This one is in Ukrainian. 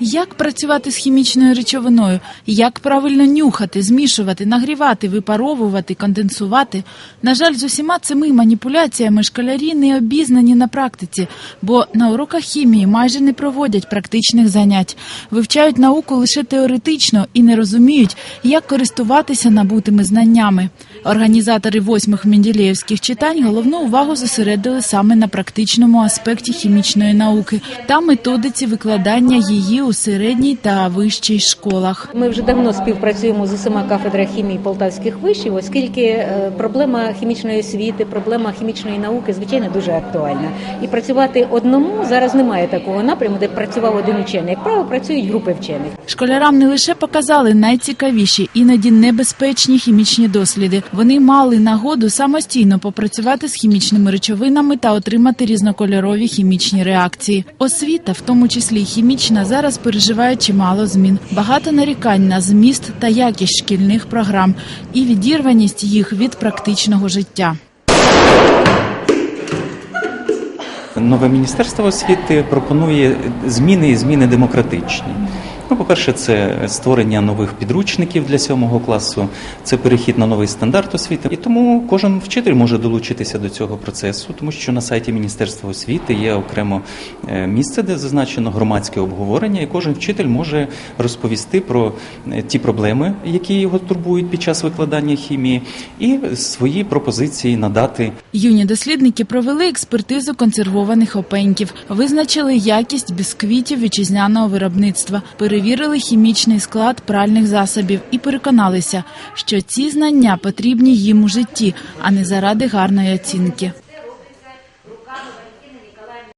Як працювати з хімічною речовиною? Як правильно нюхати, змішувати, нагрівати, випаровувати, конденсувати? На жаль, з усіма цими маніпуляціями школярі не обізнані на практиці, бо на уроках хімії майже не проводять практичних занять, вивчають науку лише теоретично і не розуміють, як користуватися набутими знаннями. Організатори восьмих Менділеївських читань головну увагу зосередили саме на практичному аспекті хімічної науки та методиці викладання її у середній та вищій школах. Ми вже давно співпрацюємо з усіма кафедрами хімії полтавських вишів, оскільки е, проблема хімічної освіти, проблема хімічної науки, звичайно, дуже актуальна. І працювати одному зараз немає такого напряму, де працював один учений. Як правило, працюють групи вчених. Школярам не лише показали найцікавіші, іноді небезпечні хімічні досліди. Вони мали нагоду самостійно попрацювати з хімічними речовинами та отримати різнокольорові хімічні реакції. Освіта, в тому числі хімічна, зараз переживає чимало змін. Багато нарікань на зміст та якість шкільних програм і відірваність їх від практичного життя. Нове міністерство освіти пропонує зміни і зміни демократичні. Ну, по-перше, це створення нових підручників для сьомого класу, це перехід на новий стандарт освіти. І тому кожен вчитель може долучитися до цього процесу, тому що на сайті Міністерства освіти є окремо е, місце, де зазначено громадське обговорення, і кожен вчитель може розповісти про е, ті проблеми, які його турбують під час викладання хімії, і свої пропозиції надати Юні дослідники провели експертизу консервованих опеньків, визначили якість бісквітів вітчизняного виробництва, перевірили хімічний склад пральних засобів і переконалися, що ці знання потрібні їм у житті, а не заради гарної оцінки.